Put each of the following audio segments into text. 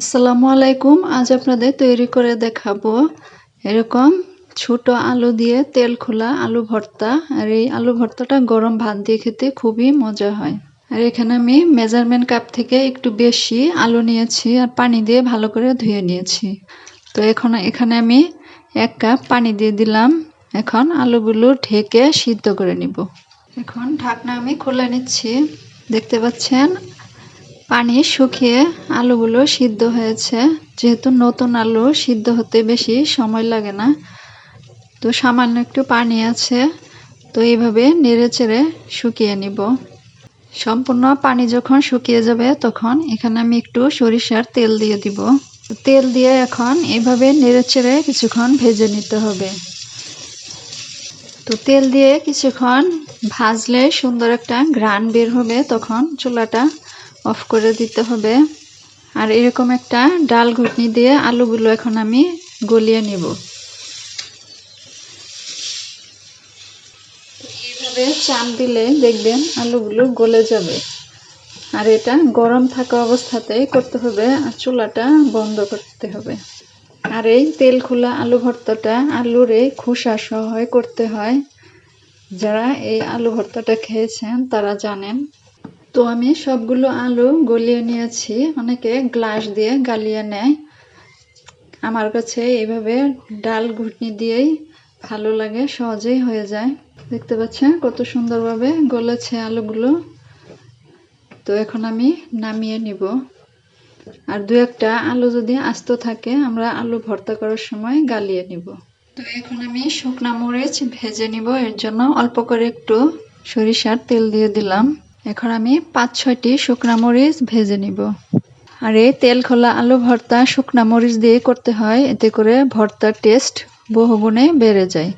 আসসালামু আলাইকুম। আজ আপনাদের তৈরি করে দেখাবো এরকম ছোট আলু দিয়ে তেল খোলা আলু ভর্তা। আর এই আলু ভর্তাটা গরম ভাত দিয়ে খেতে খুবই মজা হয়। আর এখানে আমি মেজারমেন্ট কাপ থেকে একটু বেশি আলু নিয়েছি আর পানি দিয়ে ভালো করে ধুয়ে নিয়েছি। তো এখন এখানে আমি এক কাপ পানি দিয়ে দিলাম। এখন আলুগুলো ঢেকে সিদ্ধ করে নিব। এখন ঢাকনা আমি খুলে নিচ্ছি। দেখতে পাচ্ছেন? পানি শুকিয়ে আলুগুলো সিদ্ধ হয়েছে। যেহেতু নতুন আলু সিদ্ধ হতে বেশি সময় লাগে না, তো সামান্য একটু পানি আছে, তো এইভাবে নেড়ে চেড়ে শুকিয়ে নিব। সম্পূর্ণ পানি যখন শুকিয়ে যাবে, তখন এখানে আমি একটু সরিষার তেল দিয়ে দিব। তেল দিয়ে এখন এভাবে নেড়ে চেড়ে কিছুক্ষণ ভেজে নিতে হবে। তো তেল দিয়ে কিছুক্ষণ ভাজলে সুন্দর একটা ঘ্রাণ বের হবে, তখন চুলাটা অফ করে দিতে হবে। আর এরকম একটা ডাল ঘুটনি দিয়ে আলুগুলো এখন আমি গলিয়ে নেব। এইভাবে চাপ দিলে দেখবেন আলুগুলো গলে যাবে। আর এটা গরম থাকা অবস্থাতেই করতে হবে আর চুলাটা বন্ধ করতে হবে। আর এই তেল খোলা আলু ভর্তাটা আলুর এই খোসা সহ করতে হয়। যারা এই আলু ভর্তাটা খেয়েছেন তারা জানেন তো আমি সবগুলো আলু গলিয়ে নিয়েছি। অনেকে গ্লাস দিয়ে গালিয়ে নেয়। আমার কাছে এইভাবে ডাল ঘুটনি দিয়েই ভালো লাগে, সহজেই হয়ে যায়। দেখতে পাচ্ছেন কত সুন্দরভাবে গলেছে আলুগুলো। তো এখন আমি নামিয়ে নিব। আর দু একটা আলু যদি আস্ত থাকে, আমরা আলু ভর্তা করার সময় গালিয়ে নিব। তো এখন আমি শুকনা মরিচ ভেজে নিব। এর জন্য অল্প করে একটু সরিষার তেল দিয়ে দিলাম। এখন আমি পাঁচ ছয়টি শুকনা মরিচ ভেজে নিব। আর এই তেল খোলা আলু ভর্তা শুকনা মরিচ দিয়ে করতে হয়, এতে করে ভর্তার টেস্ট বহুগুণে বেড়ে যায়।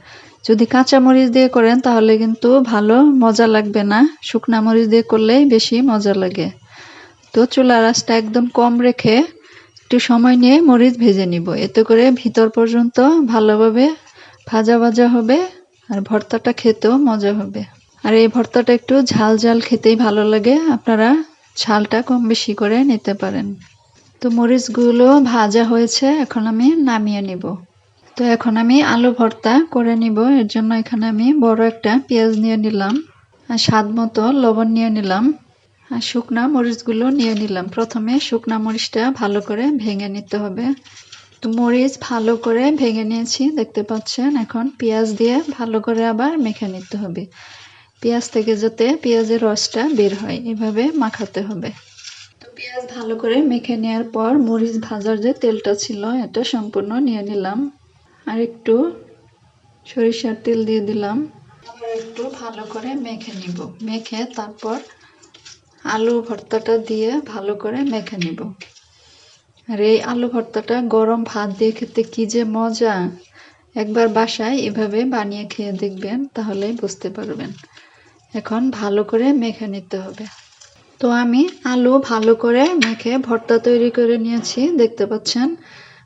যদি কাঁচা মরিচ দিয়ে করেন, তাহলে কিন্তু ভালো মজা লাগবে না। শুকনা মরিচ দিয়ে করলেই বেশি মজা লাগে। তো চুলার আঁচটা একদম কম রেখে একটু সময় নিয়ে মরিচ ভেজে নিব। এতে করে ভিতর পর্যন্ত ভালোভাবে ভাজা ভাজা হবে আর ভর্তাটা খেতেও মজা হবে। আর এই ভর্তাটা একটু ঝাল ঝাল খেতেই ভালো লাগে। আপনারা ঝালটা কম বেশি করে নিতে পারেন। তো মরিচগুলো ভাজা হয়েছে, এখন আমি নামিয়ে নিব। তো এখন আমি আলু ভর্তা করে নিব। এর জন্য এখানে আমি বড় একটা পেঁয়াজ নিয়ে নিলাম, আর স্বাদ মতো লবণ নিয়ে নিলাম, আর শুকনা মরিচগুলো নিয়ে নিলাম। প্রথমে শুকনা মরিচটা ভালো করে ভেঙে নিতে হবে। তো মরিচ ভালো করে ভেঙে নিয়েছি, দেখতে পাচ্ছেন? এখন পেঁয়াজ দিয়ে ভালো করে আবার মেখে নিতে হবে। পেঁয়াজ থেকে যাতে পেঁয়াজের রসটা বের হয়, এভাবে মাখাতে হবে। তো পেঁয়াজ ভালো করে মেখে নেওয়ার পর মরিচ ভাজার যে তেলটা ছিল, এটা সম্পূর্ণ নিয়ে নিলাম। আর একটু সরিষার তেল দিয়ে দিলাম। আবার একটু ভালো করে মেখে নিব। মেখে তারপর আলু ভর্তাটা দিয়ে ভালো করে মেখে নিব। আর এই আলু ভর্তাটা গরম ভাত দিয়ে খেতে কি যে মজা! একবার বাসায় এভাবে বানিয়ে খেয়ে দেখবেন তাহলে বুঝতে পারবেন। এখন ভালো করে মেখে নিতে হবে। তো আমি আলু ভালো করে মেখে ভর্তা তৈরি করে নিয়েছি, দেখতে পাচ্ছেন?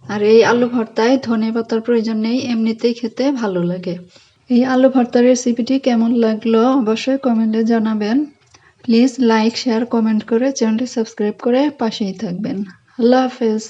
আর এই আলু ভর্তায় ধনে পাতার প্রয়োজন নেই, এমনিতেই খেতে ভালো লাগে। এই আলু ভর্তার রেসিপিটি কেমন লাগল অবশ্যই কমেন্টে জানাবেন। প্লিজ লাইক, শেয়ার, কমেন্ট করে চ্যানেলটি সাবস্ক্রাইব করে পাশেই থাকবেন। আল্লাহ হাফেজ।